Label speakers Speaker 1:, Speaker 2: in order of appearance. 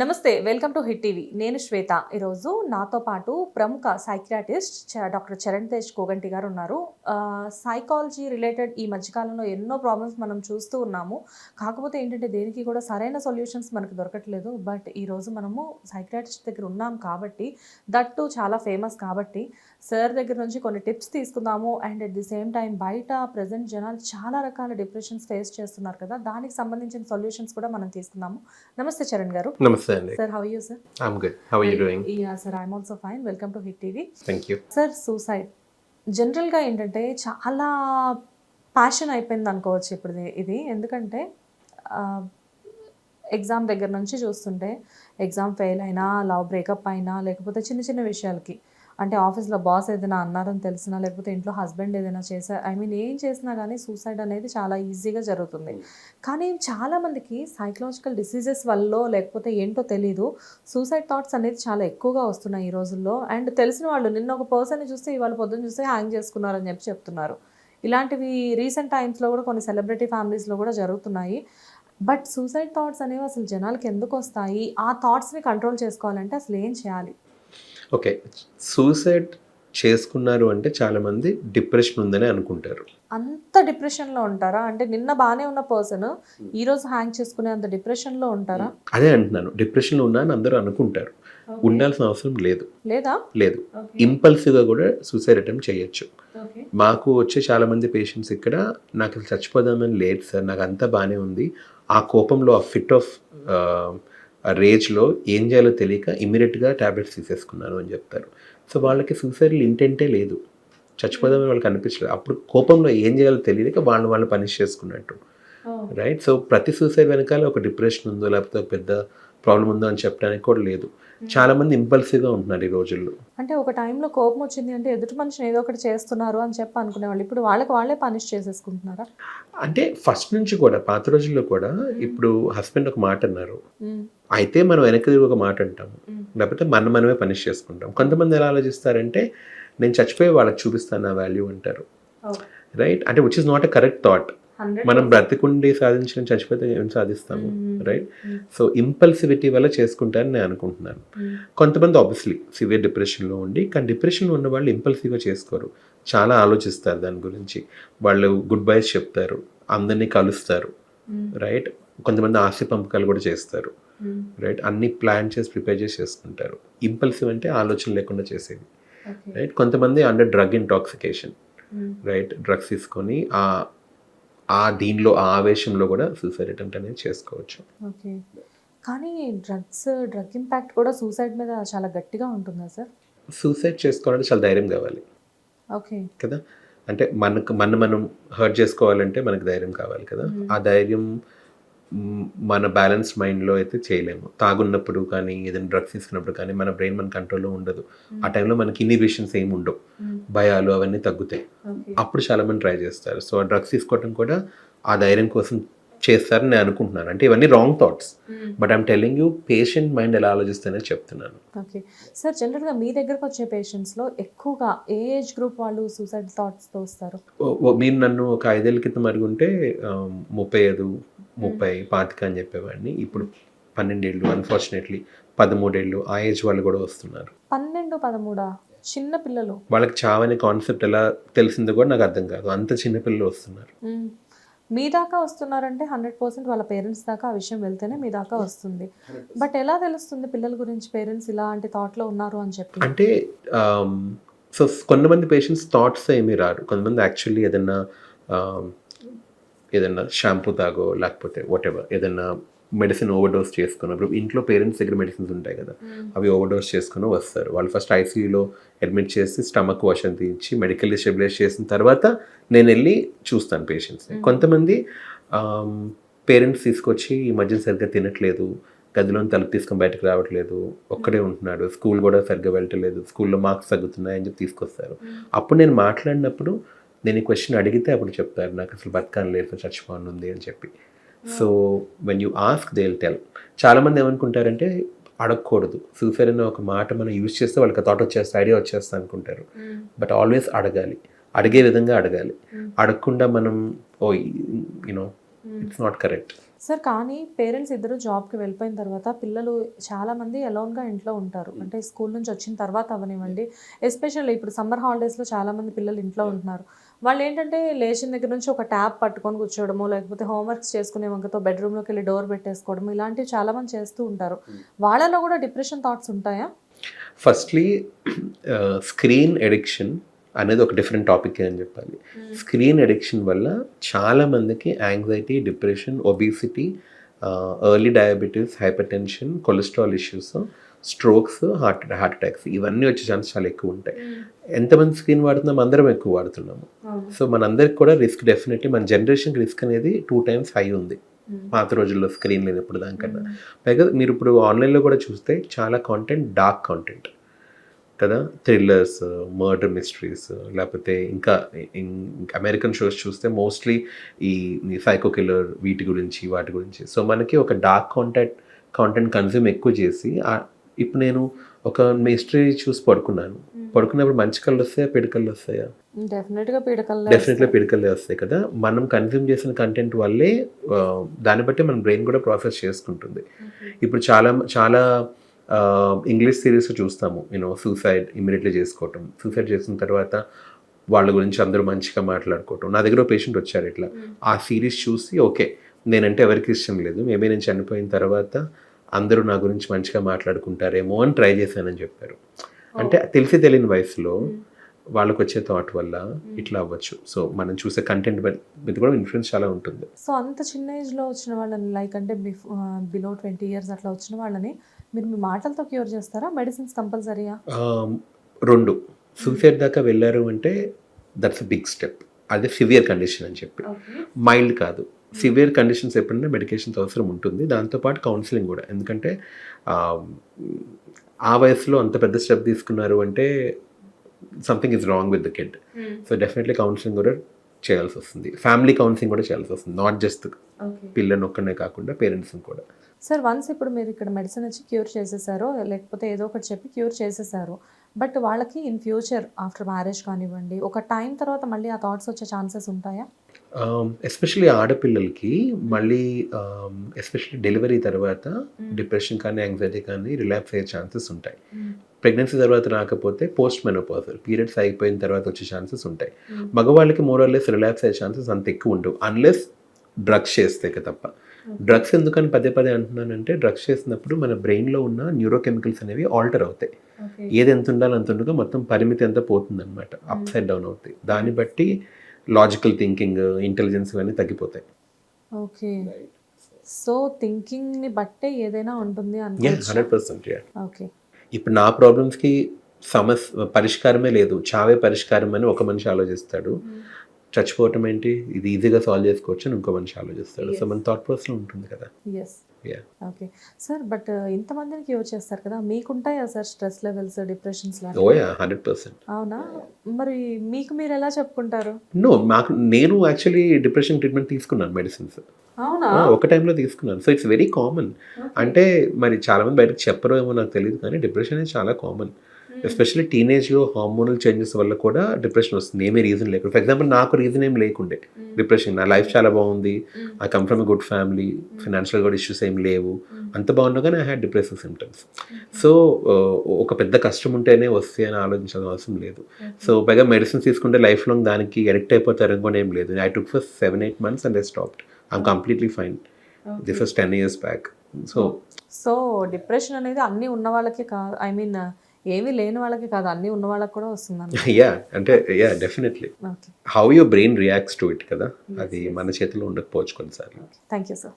Speaker 1: నమస్తే welcome to Hit TV. నేను శ్వేత. ఈరోజు నాతో పాటు ప్రముఖ సైక్రాటిస్ట్ డాక్టర్ చరణ్ తేజ్ కోగంటి గారు ఉన్నారు. సైకాలజీ రిలేటెడ్ ఈ మధ్యకాలంలో ఎన్నో ప్రాబ్లమ్స్ మనం చూస్తూ ఉన్నాము. కాకపోతే ఏంటంటే దేనికి కూడా సరైన సొల్యూషన్స్ మనకు దొరకట్లేదు. బట్ ఈరోజు మనము సైక్రాటిస్ట్ దగ్గర ఉన్నాం కాబట్టి దట్టు చాలా ఫేమస్ కాబట్టి సార్ దగ్గర నుంచి కొన్ని టిప్స్ తీసుకుందాము. And at the same time బయట ప్రజెంట్ జనాలు చాలా రకాల డిప్రెషన్స్ ఫేస్ చేస్తున్నారు కదా. దానికి సంబంధించిన సొల్యూషన్స్ కూడా మనం తీసుకుందాము. నమస్తే చరణ్ గారు.
Speaker 2: నమస్తే. అండి
Speaker 1: sir how you sir
Speaker 2: I'm good how you doing
Speaker 1: yeah sir I'm also fine welcome to Hit TV
Speaker 2: thank you
Speaker 1: sir suicide జనరల్గా ఏంటంటే చాలా ప్యాషన్ అయిపోయింది అనుకోవచ్చు ఇప్పుడు ఇది. ఎందుకంటే ఎగ్జామ్ దగ్గర నుంచి చూస్తుంటే ఎగ్జామ్ ఫెయిల్ అయినా లవ్ బ్రేకప్ అయినా లేకపోతే చిన్న చిన్న విషయాలకి అంటే ఆఫీస్లో బాస్ ఏదైనా అన్నారని తెలిసినా లేకపోతే ఇంట్లో హస్బెండ్ ఏదైనా చేసా ఐ మీన్ ఏం చేసినా కానీ సూసైడ్ అనేది చాలా ఈజీగా జరుగుతుంది. కానీ చాలామందికి సైకలాజికల్ డిసీజెస్ వల్ల లేకపోతే ఏంటో తెలీదు. సూసైడ్ థాట్స్ అనేది చాలా ఎక్కువగా వస్తున్నాయి ఈ రోజుల్లో. అండ్ తెలిసిన వాళ్ళు నిన్న ఒక పర్సన్ని చూస్తే ఇవాళ పొద్దున్న చూస్తే హ్యాంగ్ చేసుకున్నారని చెప్పి చెప్తున్నారు. ఇలాంటివి రీసెంట్ టైమ్స్లో కూడా కొన్ని సెలబ్రిటీ ఫ్యామిలీస్లో కూడా జరుగుతున్నాయి. బట్ సూసైడ్ థాట్స్ అనేవి అసలు జనాలకి ఎందుకు వస్తాయి? ఆ థాట్స్ని కంట్రోల్ చేసుకోవాలంటే అసలు ఏం చేయాలి?
Speaker 2: ఓకే. సూసైడ్ చేసుకున్నారు అంటే చాలా మంది డిప్రెషన్ ఉందని అనుకుంటారు.
Speaker 1: అంత డిప్రెషన్లో ఉంటారా? అంటే నిన్న బాగానే ఉన్న పర్సన్ ఈ రోజు హ్యాంగ్ చేసుకునే అంత డిప్రెషన్లో ఉంటారా?
Speaker 2: అదే అంటున్నాను. డిప్రెషన్లో ఉన్నా అని అందరూ అనుకుంటారు. ఉండాల్సిన అవసరం లేదు.
Speaker 1: లేదా?
Speaker 2: లేదు. ఇంపల్సివ్గా కూడా సూసైడ్ అటెంప్ట్ చేయొచ్చు. మాకు వచ్చే చాలా మంది పేషెంట్స్ ఇక్కడ నాకు చచ్చిపోదామని లేదు సార్. నాకు అంతా బాగానే ఉంది. ఆ కోపంలో ఆ ఫిట్ ఆఫ్ ఆ రేజ్లో ఏం చేయాలో తెలియక ఇమీడియట్గా ట్యాబ్లెట్స్ తీసేసుకున్నాను అని చెప్తారు. సో వాళ్ళకి సూసైడల్ ఇంటెంటే లేదు. చచ్చిపోదామని వాళ్ళకి అనిపించలేదు. అప్పుడు కోపంలో ఏం చేయాలో తెలియక వాళ్ళు వాళ్ళు పనిష్ చేసుకున్నట్టు. రైట్ సో ప్రతి సూసైడ్ వెనకాల ఒక డిప్రెషన్ ఉందో లేకపోతే ఒక పెద్ద ప్రాబ్లం ఉందో అని చెప్పడానికి కూడా లేదు. చాలా మంది ఇంపల్సివ్గా ఉంటున్నారు ఈ రోజుల్లో.
Speaker 1: అంటే ఒక టైంలో కోపం వచ్చింది అంటే ఎదుటి మనిషిని ఏదో ఒకటి చేస్తున్నారు అని చెప్పి అనుకునేవాళ్ళు. ఇప్పుడు వాళ్ళకి వాళ్ళే పనిష్ చేసేసుకుంటున్నారా?
Speaker 2: అంటే ఫస్ట్ నుంచి కూడా పాత రోజుల్లో కూడా ఇప్పుడు హస్బెండ్ ఒక మాట అన్నారు. అయితే మనం వెనక్కి తిరిగి ఒక మాట అంటాము.
Speaker 1: మ్మ్.
Speaker 2: లేకపోతే మనం మనమే పనిష్ చేసుకుంటాం. కొంతమంది ఎలా ఆలోచిస్తారంటే నేను చచ్చిపోయి వాళ్ళకి చూపిస్తాను నా వాల్యూ అంటారు. రైట్? అంటే which is not a correct thought
Speaker 1: 100
Speaker 2: మనం బ్రతికుండి సాధించిన చచ్చిపోతే ఏం సాధిస్తాము. రైట్. సో ఇంపల్సివిటీ వల్ల చేసుకుంటారని నేను అనుకుంటున్నాను. కొంతమంది ఆబ్వియస్లీ సివియర్ డిప్రెషన్లో ఉండి కానీ డిప్రెషన్లో ఉన్న వాళ్ళు ఇంపల్సివ్గా చేసుకోరు చాలా ఆలోచిస్తారు దాని గురించి వాళ్ళు గుడ్ బైస్ చెప్తారు అందరినీ కలుస్తారు. రైట్ కొంతమంది ఆస్తి పంపకాలు కూడా చేస్తారు. రైట్ అన్ని ప్లాన్ చేసి ప్రిపేర్ చేసి చేసుకుంటారు ఇంపల్సివ్ అంటే ఆలోచన లేకుండా చేసేది. రైట్ కొంతమంది under drug intoxication. Right drugs తీసుకొని ఆ ఆ దీనిలో ఆ ఆవేశంలో కూడా సూసైడ్ అటెంప్ట్ అనేది చేసుకోవచ్చు.
Speaker 1: ఓకే. కానీ డ్రగ్స్ డ్రగ్ ఇంపాక్ట్ కూడా సూసైడ్ మీద చాలా గట్టిగా ఉంటుందా సార్
Speaker 2: సూసైడ్ చేసుకోవాలంటే చాలా ధైర్యం కావాలి.
Speaker 1: ఓకే.
Speaker 2: కదా? అంటే మనకు మన మనం హర్ట్ చేసుకోవాలంటే మనకు ధైర్యం కావాలి కదా? ఆ ధైర్యం మన బ్యాలెన్స్ మైండ్లో అయితే చేయలేము. తాగున్నప్పుడు కానీ ఏదైనా డ్రగ్స్ తీసుకున్నప్పుడు కానీ మన బ్రెయిన్ మన కంట్రోల్లో ఉండదు. ఆ టైంలో మనకి ఇన్హిబిషన్స్ ఏమి ఉండవు. భయాలు అవన్నీ తగ్గుతాయి. అప్పుడు చాలా మంది ట్రై చేస్తారు. సో ఆ డ్రగ్స్ తీసుకోవడం కూడా ఆ ధైర్యం కోసం చేస్తారని నేను అనుకుంటున్నాను. అంటే ఇవన్నీ wrong thoughts. But I'm telling you patient mind ఎలా ఆలోచిస్తేనే చెప్తున్నాను.
Speaker 1: ఓకే. సార్ జనరల్గా మీ దగ్గరకు వచ్చే పేషెంట్స్లో ఎక్కువగా ఏ ఏజ్ గ్రూప్ వాళ్ళు సూసైడ్ థాట్స్తో వస్తారు
Speaker 2: మీరు నన్ను ఒక ఐదేళ్ళ క్రితం అడుగుంటే ముప్పై ఐదు ముప్పై పాతిక అని చెప్పేవాడిని. ఇప్పుడు పన్నెండేళ్ళు అన్ఫార్చునేట్లీ పదమూడేళ్ళు ఆ ఏజ్ వాళ్ళు కూడా వస్తున్నారు.
Speaker 1: పన్నెండు పదమూడా? చిన్న పిల్లలు.
Speaker 2: వాళ్ళకి చావనే కాన్సెప్ట్ ఎలా తెలిసిందో కూడా నాకు అర్థం కాదు. అంత చిన్న పిల్లలు వస్తున్నారు.
Speaker 1: మీ దాకా వస్తున్నారంటే హండ్రెడ్ పర్సెంట్ వాళ్ళ పేరెంట్స్ దాకా ఆ విషయం వెళ్తేనే మీ దాకా వస్తుంది. బట్ ఎలా తెలుస్తుంది పిల్లల గురించి పేరెంట్స్ ఇలాంటి థాట్లో ఉన్నారు అని చెప్పి?
Speaker 2: అంటే సో కొంతమంది పేషెంట్స్ థాట్స్ ఏమీ రారు. కొంతమంది యాక్చువల్లీ ఏదన్నా ఏదన్నా షాంపూ తాగో లేకపోతే వాట్ ఎవర్ ఏదన్నా మెడిసిన్ ఓవర్ డోస్ చేసుకున్నప్పుడు ఇంట్లో పేరెంట్స్ దగ్గర మెడిసిన్స్ ఉంటాయి కదా అవి ఓవర్ డోస్ చేసుకుని వస్తారు. వాళ్ళు ఫస్ట్ ఐసీయూలో అడ్మిట్ చేసి స్టమక్ వాష్ అంత ఇచ్చి మెడికల్లీ స్టెబిలైజ్ చేసిన తర్వాత నేను వెళ్ళి చూస్తాను పేషెంట్స్ని కొంతమంది పేరెంట్స్ తీసుకొచ్చి ఈ మధ్యన సరిగ్గా తినట్లేదు గదిలో తలుపు తీసుకొని బయటకు రావట్లేదు ఒక్కడే ఉంటున్నాడు స్కూల్ కూడా సరిగ్గా వెళ్ళట్లేదు స్కూల్లో మార్క్స్ తగ్గుతున్నాయని చెప్పి తీసుకొస్తారు. అప్పుడు నేను మాట్లాడినప్పుడు నేను ఈ క్వశ్చన్ అడిగితే అప్పుడు చెప్తారు నాకు అసలు బతకాని లేదు చచ్చిపోను ఉంది అని చెప్పి. So when you ask they tell చాలామంది ఏమనుకుంటారంటే అడగకూడదు. సూసైడ్ అనే ఒక మాట మనం యూజ్ చేస్తే వాళ్ళకి థాట్ వచ్చేస్తే ఐడియా వచ్చేస్తా అనుకుంటారు. బట్ ఆల్వేస్ అడగాలి. అడిగే విధంగా అడగాలి. అడగకుండా మనం ఓ you know it's not correct
Speaker 1: sir కానీ పేరెంట్స్ ఇద్దరు జాబ్కి వెళ్ళిపోయిన తర్వాత పిల్లలు చాలా మంది అలోన్గా ఇంట్లో ఉంటారు. అంటే స్కూల్ నుంచి వచ్చిన తర్వాత అవనివ్వండి ఎస్పెషల్లీ ఇప్పుడు సమ్మర్ హాలిడేస్లో చాలా మంది పిల్లలు ఇంట్లో ఉంటున్నారు. వాళ్ళు ఏంటంటే లేచిన దగ్గర నుంచి ఒక ట్యాబ్ పట్టుకొని కూర్చోవడము లేకపోతే హోంవర్క్స్ చేసుకునే వంకతో బెడ్రూమ్లోకి వెళ్ళి డోర్ పెట్టేసుకోవడం ఇలాంటివి చాలా మంది చేస్తూ ఉంటారు. వాళ్ళలో కూడా డిప్రెషన్ థాట్స్ ఉంటాయా?
Speaker 2: ఫస్ట్లీ స్క్రీన్ ఎడిక్షన్ అనేది ఒక డిఫరెంట్ టాపిక్ అని చెప్పాలి. స్క్రీన్ ఎడిక్షన్ వల్ల చాలా మందికి anxiety depression obesity early diabetes hypertension cholesterol issues strokes heart heart attacks ఇవన్నీ వచ్చే ఛాన్స్ చాలా ఎక్కువ ఉంటాయి. ఎంతమంది స్క్రీన్ వాడుతున్నాం అందరం ఎక్కువ వాడుతున్నాము. సో మనందరికి కూడా రిస్క్ డెఫినెట్లీ మన జనరేషన్కి రిస్క్ అనేది టూ టైమ్స్ హై ఉంది. పాత రోజుల్లో స్క్రీన్ లేనప్పుడు దానికన్నా. పైగా మీరు ఇప్పుడు ఆన్లైన్లో కూడా చూస్తే చాలా కాంటెంట్ డార్క్ కాంటెంట్ కదా? థ్రిల్లర్స్ మర్డర్ మిస్టరీస్ లేకపోతే ఇంకా అమెరికన్ షోస్ చూస్తే మోస్ట్లీ ఈ సైకో కిల్లర్ వీటి గురించి వాటి గురించి. సో మనకి ఒక డార్క్ కాంటెంట్ కాంటెంట్ కన్జ్యూమ్ ఎక్కువ చేసి ఇప్పుడు నేను ఒక మిస్టరీ చూసి పడుకున్నాను. పడుకున్నప్పుడు మంచి కళ్ళు వస్తాయా పిడి కళ్ళు వస్తాయా?
Speaker 1: డెఫినెట్గా
Speaker 2: పిడికలే వస్తాయి. కదా? మనం కన్జ్యూమ్ చేసిన కంటెంట్ వల్లే దాన్ని బట్టి మన బ్రెయిన్ కూడా ప్రాసెస్ చేసుకుంటుంది. ఇప్పుడు చాలా చాలా ఇంగ్లీష్ సిరీస్ చూస్తాము యూనో సూసైడ్ ఇమీడియట్లీ చేసుకోవటం. సూసైడ్ చేసిన తర్వాత వాళ్ళ గురించి అందరూ మంచిగా మాట్లాడుకోవటం. నా దగ్గర పేషెంట్ వచ్చారు ఇట్లా. ఆ సిరీస్ చూసి ఓకే నేనంటే ఎవరికి ఇష్టం లేదు. మేబీ నేను చనిపోయిన తర్వాత అందరూ నా గురించి మంచిగా మాట్లాడుకుంటారేమో అని ట్రై చేశానని చెప్పారు. అంటే తెలిసి తెలియని వయసులో వాళ్ళకి వచ్చే థాట్ వల్ల ఇట్లా అవ్వచ్చు. సో మనం చూసే కంటెంట్ మీద కూడా ఇన్ఫ్లుయెన్స్ చాలా ఉంటుంది.
Speaker 1: సో అంత చిన్న ఏజ్లో వచ్చిన వాళ్ళని లైక్ అంటే బిలో ట్వంటీ ఇయర్స్ అట్లా వచ్చిన వాళ్ళని మీరు మీ మాటలతో క్యూర్ చేస్తారా? మెడిసిన్స్ కంపల్సరీయా?
Speaker 2: ఆమ్, రెండు. సూసైడ్ దాకా వెళ్ళారు అంటే దట్స్ బిగ్ స్టెప్ అదే సివియర్ కండిషన్ అని చెప్పి. మైల్డ్ కాదు. సివియర్ కండిషన్స్ ఎప్పుడైనా మెడికేషన్స్ అవసరం ఉంటుంది. దాంతోపాటు కౌన్సిలింగ్ కూడా. ఎందుకంటే ఆ వయసులో అంత పెద్ద స్టెప్ తీసుకున్నారు అంటే something is wrong with the kid so definitely counselling కూడా చేయాల్సి వస్తుంది. ఫ్యామిలీ కౌన్సిలింగ్ కూడా చేయాల్సి వస్తుంది. నాట్ జస్ట్ పిల్లని ఒక్కనే కాకుండా పేరెంట్స్ని కూడా.
Speaker 1: సార్ వన్స్ ఇప్పుడు మీరు ఇక్కడ మెడిసిన్ వచ్చి క్యూర్ చేసేసారో లేకపోతే ఏదో ఒకటి చెప్పి క్యూర్ చేసేసారు బట్ వాళ్ళకి ఇన్ ఫ్యూచర్ ఆఫ్టర్ మ్యారేజ్ కానివ్వండి ఒక టైం తర్వాత మళ్ళీ ఆ థాట్స్ వచ్చే ఛాన్సెస్ ఉంటాయా?
Speaker 2: ఎస్పెషల్లీ ఆడపిల్లలకి మళ్ళీ ఎస్పెషల్లీ డెలివరీ తర్వాత డిప్రెషన్ కానీ యాంగ్జైటీ కానీ రిలాప్స్ అయ్యే ఛాన్సెస్ ఉంటాయి. ప్రెగ్నెన్సీ తర్వాత రాకపోతే పోస్ట్ మెనోపాజల్ పీరియడ్స్ అయిపోయిన తర్వాత వచ్చే ఛాన్సెస్ ఉంటాయి. మగవాళ్ళకి మోరల్లెస్ రిలాప్స్ అయ్యే ఛాన్సెస్ అంత ఎక్కువ ఉండవు. అన్లెస్ డ్రగ్స్ చేస్తే తప్ప. డ్రగ్స్ ఎందుకని పదే పదే అంటున్నానంటే డ్రగ్స్ చేసినప్పుడు మన బ్రెయిన్లో ఉన్న న్యూరోకెమికల్స్ అనేవి ఆల్టర్ అవుతాయి. ఏది ఎంత ఉండాలో అంత ఉండదో. మొత్తం పరిమితి ఎంత పోతుంది అనమాట అప్ సైడ్ డౌన్ అవుతాయి. దాన్ని బట్టి లాజికల్ థింకింగ్ ఇంటెలిజెన్స్ ఇవన్నీ తగ్గిపోతాయి.
Speaker 1: ఓకే. సో థింకింగ్ని బట్టే ఏదైనా ఉంటుంది
Speaker 2: హండ్రెడ్ పర్సెంట్
Speaker 1: ఓకే.
Speaker 2: ఇప్పుడు నా ప్రాబ్లమ్స్కి సమస్య పరిష్కారమే లేదు. చావే పరిష్కారం అని ఒక మనిషి ఆలోచిస్తాడు. చచ్చిపోవటం ఏంటి? ఇది ఈజీగా సాల్వ్ చేసుకోవచ్చు అని ఇంకో మనిషి ఆలోచిస్తాడు. సో మన థాట్ ప్రాసెస్ ఉంటుంది కదా.
Speaker 1: ఓకే సార్ బట్ ఇంతమందిని క్యూర్ చేస్తారు కదా? మీకుంటాయా sir stress levels depressions
Speaker 2: hundred percent
Speaker 1: అవునా? మరి మీకు మీరు ఎలా చెప్పుకుంటారు?
Speaker 2: నో నాకు నేను యాక్చువల్లీ డిప్రెషన్ ట్రీట్మెంట్ తీసుకున్నాను మెడిసిన్స్
Speaker 1: అవునా?
Speaker 2: ఒక టైంలో తీసుకున్నాను. సో ఇట్స్ వెరీ కామన్ అంటే మరి చాలా మంది బయటకు చెప్పరు ఏమో నాకు తెలియదు కానీ డిప్రెషన్ అనేది చాలా కామన్ ఎస్పెషల్లీ టీనేజ్లో హార్మోనల్ చేంజెస్ వల్ల కూడా డిప్రెషన్ వస్తుంది. ఏమీ రీజన్ లేకుండా. ఫర్ ఎగ్జాంపుల్ నాకు రీజన్ ఏం లేకుండే. డిప్రెషన్. నా లైఫ్ చాలా బాగుంది. I come from a good family. Financial కూడా ఇష్యూస్ ఏం లేవు. అంత బాగున్నా కానీ I had depressive symptoms so ఒక పెద్ద కష్టం ఉంటేనే వస్తే అని ఆలోచించాల్సిన అవసరం లేదు. సో పైగా మెడిసిన్స్ తీసుకుంటే లైఫ్ లాంగ్ దానికి అడిక్ట్ అయిపోతారని కూడా ఏం లేదు. I took for seven eight months and I stopped I'm completely fine this was ten years back so
Speaker 1: so depression అనేది అన్నీ ఉన్న వాళ్ళకి కాదు ఐ మీన్ ఏమీ లేని వాళ్ళకి కాదు అన్నీ ఉన్న వాళ్ళకి కూడా వస్తుంది
Speaker 2: యా అంటే yeah definitely how your brain reacts to it కదా? అది మన చేతిలో ఉండకపోవచ్చు కొన్నిసార్లు.
Speaker 1: Thank you sir